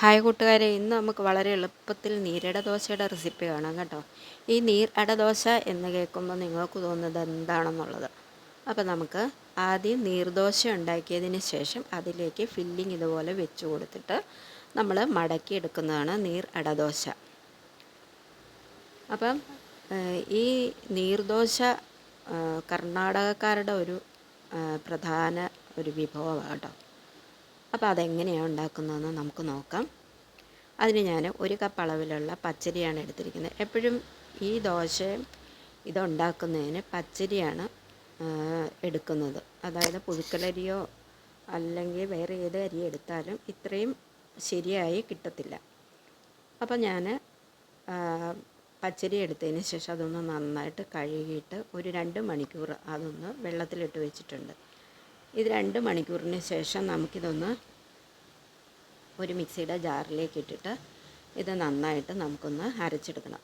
Hi കൂട്ടുകാരെ ഇന്ന് നമുക്ക് വളരെ എളുപ്പത്തിൽ നീരട ദോശയുടെ റെസിപ്പി കാണാം കേട്ടോ. ഈ നീർ അട ദോശ എന്ന് കേൾക്കുമ്പോൾ നിങ്ങൾക്ക് തോന്നുന്നത് എന്താണെന്നുള്ളത്. അപ്പോൾ നമുക്ക് ആദ്യം നീർദോശ ഉണ്ടാക്കിയതിന് ശേഷം അതിലേക്ക് ഫില്ലിംഗ് ഇതുപോലെ വെച്ച് കൊടുത്തിട്ട് നമ്മൾ മടക്കി എടുക്കുന്നതാണ് നീർ അടദോശ അപ്പം ഈ നീർദോശ കർണാടകക്കാരുടെ ഒരു പ്രധാന ഒരു വിഭവമാണ് കേട്ടോ. അപ്പോൾ അതെങ്ങനെയാണ് ഉണ്ടാക്കുന്നതെന്ന് നമുക്ക് നോക്കാം. അതിന് ഞാൻ ഒരു കപ്പ് അളവിലുള്ള പച്ചരിയാണ് എടുത്തിരിക്കുന്നത്. എപ്പോഴും ഈ ദോശയും ഇതുണ്ടാക്കുന്നതിന് പച്ചരിയാണ് എടുക്കുന്നത്. അതായത് പുഴുക്കലരിയോ അല്ലെങ്കിൽ വേറെ ഏത് അരി എടുത്താലും ഇത്രയും ശരിയായി കിട്ടത്തില്ല. അപ്പോൾ ഞാൻ പച്ചരി എടുത്തതിന് ശേഷം അതൊന്ന് നന്നായിട്ട് കഴുകിയിട്ട് ഒരു രണ്ട് മണിക്കൂർ അതൊന്ന് വെള്ളത്തിലിട്ട് വെച്ചിട്ടുണ്ട്. ഇത് രണ്ട് മണിക്കൂറിന് ശേഷം നമുക്കിതൊന്ന് ഒരു മിക്സിയുടെ ജാറിലേക്ക് ഇട്ടിട്ട് ഇത് നന്നായിട്ട് നമുക്കൊന്ന് അരച്ചെടുക്കണം.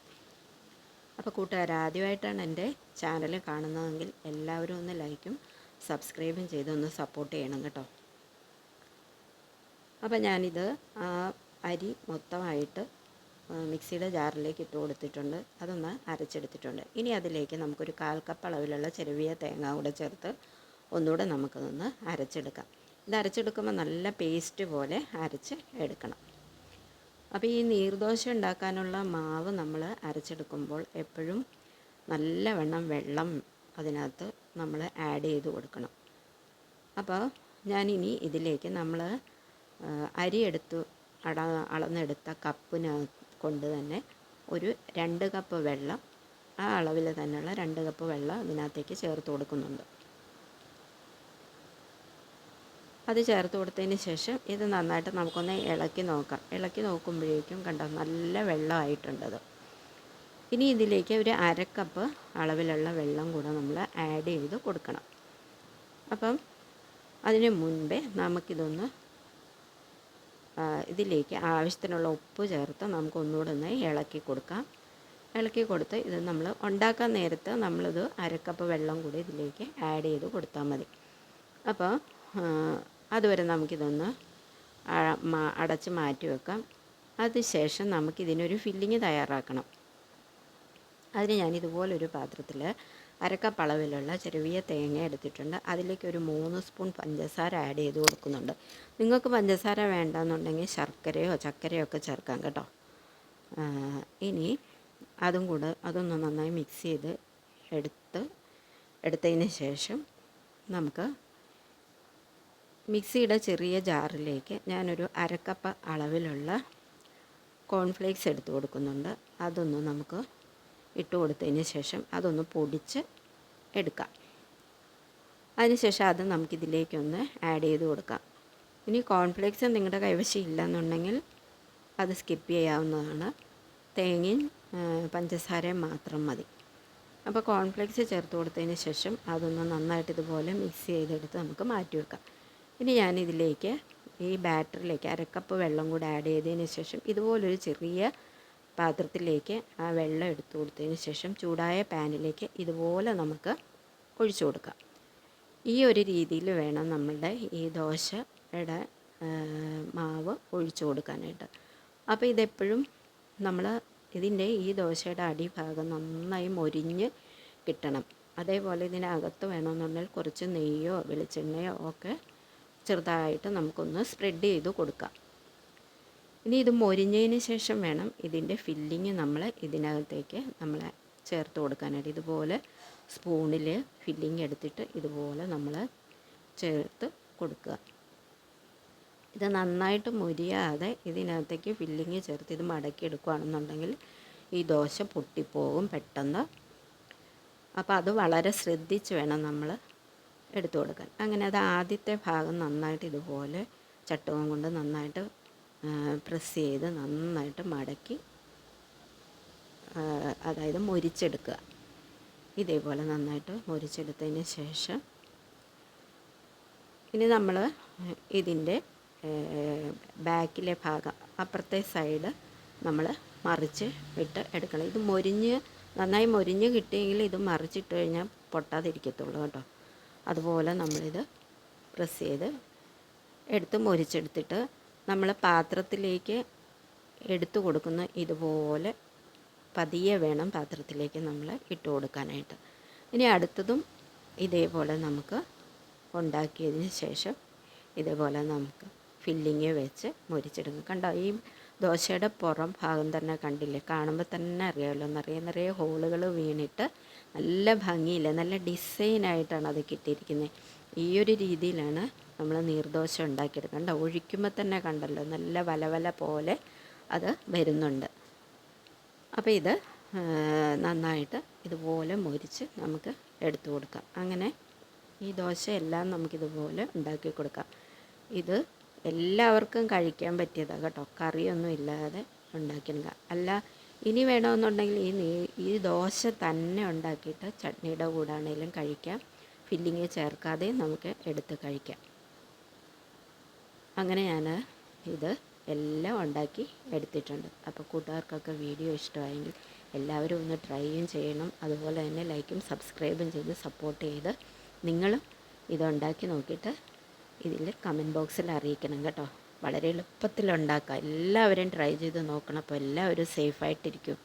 അപ്പോൾ കൂട്ടുകാർ ആദ്യമായിട്ടാണ് എന്റെ ചാനൽ കാണുന്നതെങ്കിൽ എല്ലാവരും ഒന്ന് ലൈക്കും സബ്സ്ക്രൈബും ചെയ്ത് ഒന്ന് സപ്പോർട്ട് ചെയ്യണം കേട്ടോ. അപ്പോൾ ഞാനിത് ആ അരി മൊത്തമായിട്ട് മിക്സിയുടെ ജാറിലേക്ക് ഇട്ട് കൊടുത്തിട്ടുണ്ട്. അതൊന്ന് അരച്ചെടുത്തിട്ടുണ്ട്. ഇനി അതിലേക്ക് നമുക്കൊരു കാൽ കപ്പ് അളവിലുള്ള ചെറിയ തേങ്ങ കൂടെ ചേർത്ത് ഒന്നുകൂടെ നമുക്കതൊന്ന് അരച്ചെടുക്കാം. ഇത് അരച്ചെടുക്കുമ്പോൾ നല്ല പേസ്റ്റ് പോലെ അരച്ച് എടുക്കണം. അപ്പോൾ ഈ നീർദോശ ഉണ്ടാക്കാനുള്ള മാവ് നമ്മൾ അരച്ചെടുക്കുമ്പോൾ എപ്പോഴും നല്ലവണ്ണം വെള്ളം അതിനകത്ത് നമ്മൾ ആഡ് ചെയ്ത് കൊടുക്കണം. അപ്പോൾ ഞാനിനി ഇതിലേക്ക് നമ്മൾ അരി എടുത്ത് അട അളന്നെടുത്ത കപ്പിന് കൊണ്ട് തന്നെ ഒരു രണ്ട് കപ്പ് വെള്ളം ആ അളവിൽ തന്നെയുള്ള രണ്ട് കപ്പ് വെള്ളം അതിനകത്തേക്ക് ചേർത്ത് കൊടുക്കുന്നുണ്ട്. അത് ചേർത്ത് കൊടുത്തതിന് ശേഷം ഇത് നന്നായിട്ട് നമുക്കൊന്ന് ഇളക്കി നോക്കാം. ഇളക്കി നോക്കുമ്പോഴേക്കും കണ്ടോ നല്ല വെള്ളമായിട്ടുണ്ടത്. ഇനി ഇതിലേക്ക് ഒരു അരക്കപ്പ് അളവിലുള്ള വെള്ളം കൂടെ നമ്മൾ ആഡ് ചെയ്ത് കൊടുക്കണം. അപ്പം അതിന് മുൻപേ നമുക്കിതൊന്ന് ഇതിലേക്ക് ആവശ്യത്തിനുള്ള ഉപ്പ് ചേർത്ത് നമുക്ക് ഒന്നുകൂടെ ഒന്ന് ഇളക്കി കൊടുക്കാം. ഇളക്കി കൊടുത്ത് ഇത് നമ്മൾ ഉണ്ടാക്കാൻ നേരത്ത് നമ്മളിത് അരക്കപ്പ് വെള്ളം കൂടി ഇതിലേക്ക് ആഡ് ചെയ്ത് കൊടുത്താൽ മതി. അപ്പോൾ അതുവരെ നമുക്കിതൊന്ന് അടച്ച് മാറ്റി വെക്കാം. അതിനുശേഷം നമുക്കിതിനൊരു ഫില്ലിങ് തയ്യാറാക്കണം. അതിന് ഞാൻ ഇതുപോലൊരു പാത്രത്തിൽ അരക്കപ്പ് അളവിലുള്ള ചെറിയ തേങ്ങ എടുത്തിട്ടുണ്ട്. അതിലേക്ക് ഒരു മൂന്ന് സ്പൂൺ പഞ്ചസാര ആഡ് ചെയ്ത് കൊടുക്കുന്നുണ്ട്. നിങ്ങൾക്ക് പഞ്ചസാര വേണ്ടെന്നുണ്ടെങ്കിൽ ശർക്കരയോ ചക്കരയോ ഒക്കെ ചേർക്കാം കേട്ടോ. ഇനി അതും കൂടെ അതൊന്ന് നന്നായി മിക്സ് ചെയ്ത് എടുത്ത് എടുത്തതിന് ശേഷം നമുക്ക് മിക്സിയുടെ ചെറിയ ജാറിലേക്ക് ഞാനൊരു അരക്കപ്പ് അളവിലുള്ള കോൺഫ്ലേക്സ് എടുത്തു കൊടുക്കുന്നുണ്ട്. അതൊന്ന് നമുക്ക് ഇട്ട് കൊടുത്തതിന് ശേഷം അതൊന്ന് പൊടിച്ച് എടുക്കാം. അതിനുശേഷം അത് നമുക്കിതിലേക്കൊന്ന് ആഡ് ചെയ്ത് കൊടുക്കാം. ഇനി കോൺഫ്ലേക്സ് നിങ്ങളുടെ കൈവശം ഇല്ലെന്നുണ്ടെങ്കിൽ അത് സ്കിപ്പ് ചെയ്യാവുന്നതാണ്. തേങ്ങയും പഞ്ചസാരയും മാത്രം മതി. അപ്പോൾ കോൺഫ്ലേക്സ് ചേർത്ത് കൊടുത്തതിന് ശേഷം അതൊന്ന് നന്നായിട്ട് ഇതുപോലെ മിക്സ് ചെയ്തെടുത്ത് നമുക്ക് മാറ്റി വെക്കാം. ഇനി ഞാനിതിലേക്ക് ഈ ബാറ്ററിലേക്ക് അരക്കപ്പ് വെള്ളം കൂടെ ആഡ് ചെയ്തതിന് ശേഷം ഇതുപോലൊരു ചെറിയ പാത്രത്തിലേക്ക് ആ വെള്ളം എടുത്തു കൊടുത്തതിന് ശേഷം ചൂടായ പാനിലേക്ക് ഇതുപോലെ നമുക്ക് ഒഴിച്ചു കൊടുക്കാം. ഈ ഒരു രീതിയിൽ വേണം നമ്മളുടെ ഈ ദോശയുടെ മാവ് ഒഴിച്ചു കൊടുക്കാനായിട്ട്. അപ്പോൾ ഇതെപ്പോഴും നമ്മൾ ഇതിന്റെ ഈ ദോശയുടെ അടിഭാഗം നന്നായി മൊരിഞ്ഞ് കിട്ടണം. അതേപോലെ ഇതിനകത്ത് വേണമെന്നുണ്ടെങ്കിൽ കുറച്ച് നെയ്യോ വെളിച്ചെണ്ണയോ ഒക്കെ ചെറുതായിട്ട് നമുക്കൊന്ന് സ്പ്രെഡ് ചെയ്ത് കൊടുക്കാം. ഇനി ഇത് മൊരിഞ്ഞതിന് ശേഷം വേണം ഇതിന്റെ ഫില്ലിങ് നമ്മൾ ഇതിനകത്തേക്ക് നമ്മൾ ചേർത്ത് കൊടുക്കാനായിട്ട്. ഇതുപോലെ സ്പൂണിൽ ഫില്ലിങ് എടുത്തിട്ട് ഇതുപോലെ നമ്മൾ ചേർത്ത് കൊടുക്കുക. ഇത് നന്നായിട്ട് മുരിയാതെ ഇതിനകത്തേക്ക് ഫില്ലിങ് ചേർത്ത് ഇത് മടക്കി എടുക്കുകയാണെന്നുണ്ടെങ്കിൽ ഈ ദോശ പൊട്ടിപ്പോകും പെട്ടെന്ന്. അപ്പോൾ അത് വളരെ ശ്രദ്ധിച്ച് വേണം നമ്മൾ എടുത്തു കൊടുക്കാൻ. അങ്ങനെ അത് ആദ്യത്തെ ഭാഗം നന്നായിട്ട് ഇതുപോലെ ചട്ടവും കൊണ്ട് നന്നായിട്ട് പ്രസ് ചെയ്ത് നന്നായിട്ട് മടക്കി അതായത് മൊരിച്ചെടുക്കുക. ഇതേപോലെ നന്നായിട്ട് മൊരിച്ചെടുത്തതിന് ശേഷം ഇനി നമ്മൾ ഇതിന്റെ ബാക്കിലെ ഭാഗം അപ്പുറത്തെ സൈഡ് നമ്മൾ മറിച്ച് ഇട്ട് എടുക്കണം. ഇത് മൊരിഞ്ഞ് നന്നായി മൊരിഞ്ഞ് കിട്ടിയെങ്കിൽ ഇത് മറിച്ചിട്ട് കഴിഞ്ഞാൽ പൊട്ടാതിരിക്കത്തുള്ളൂ കേട്ടോ. അതുപോലെ നമ്മളിത് പ്രസ് ചെയ്ത് എടുത്ത് മുരിച്ചെടുത്തിട്ട് നമ്മൾ പാത്രത്തിലേക്ക് എടുത്തു കൊടുക്കുന്ന ഇതുപോലെ പതിയെ വേണം പാത്രത്തിലേക്ക് നമ്മൾ ഇട്ട് കൊടുക്കാനായിട്ട്. ഇനി അടുത്തതും ഇതേപോലെ നമുക്ക് ഉണ്ടാക്കിയതിന് ശേഷം ഇതേപോലെ നമുക്ക് ഫില്ലിങ് വെച്ച് മുരിച്ചെടുക്കും. കണ്ടോ? ഈ ദോശയുടെ പുറം ഭാഗം തന്നെ കണ്ടില്ലേ? കാണുമ്പോൾ തന്നെ അറിയാമല്ലോ നിറയെ നിറയെ ഹോളുകൾ വീണിട്ട് നല്ല ഭംഗിയില്ല? നല്ല ഡിസൈനായിട്ടാണ് അത് കിട്ടിയിരിക്കുന്നത് ഈ ഒരു രീതിയിലാണ് നമ്മൾ നീർദോശ ഉണ്ടാക്കിയെടുക്കുക കണ്ടോ? ഒഴിക്കുമ്പോൾ തന്നെ കണ്ടല്ലോ? നല്ല വല വല പോലെ അത് വരുന്നുണ്ട്. അപ്പോൾ ഇത് നന്നായിട്ട് ഇതുപോലെ മുരിച്ച് നമുക്ക് എടുത്തു കൊടുക്കാം. അങ്ങനെ ഈ ദോശയെല്ലാം നമുക്കിതുപോലെ ഉണ്ടാക്കി കൊടുക്കാം. ഇത് എല്ലാവർക്കും കഴിക്കാൻ പറ്റിയതാണ് കേട്ടോ. കറിയൊന്നും ഇല്ലാതെ ഉണ്ടാക്കിയെടുക്കാം അല്ല ഇനി വേണമെന്നുണ്ടെങ്കിൽ ഈ നീ ഈ ദോശ തന്നെ ഉണ്ടാക്കിയിട്ട് ചട്നിയുടെ കൂടാണെങ്കിലും കഴിക്കാം. ഫില്ലിങ് ചേർക്കാതെ നമുക്ക് എടുത്ത് കഴിക്കാം. അങ്ങനെ ഞാൻ ഇത് എല്ലാം ഉണ്ടാക്കി എടുത്തിട്ടുണ്ട്. അപ്പോൾ കൂട്ടുകാർക്കൊക്കെ വീഡിയോ ഇഷ്ടമായെങ്കിൽ എല്ലാവരും ഒന്ന് ട്രൈയും ചെയ്യണം. അതുപോലെ തന്നെ ലൈക്കും സബ്സ്ക്രൈബും ചെയ്ത് സപ്പോർട്ട് ചെയ്ത് നിങ്ങളും ഇതുണ്ടാക്കി നോക്കിയിട്ട് ഇതിൽ കമന്റ് ബോക്സിൽ അറിയിക്കണം കേട്ടോ. വളരെ എളുപ്പത്തിൽ ഉണ്ടാക്കാം. എല്ലാവരും ട്രൈ ചെയ്ത് നോക്കണം. അപ്പോൾ എല്ലാവരും സേഫായിട്ടിരിക്കും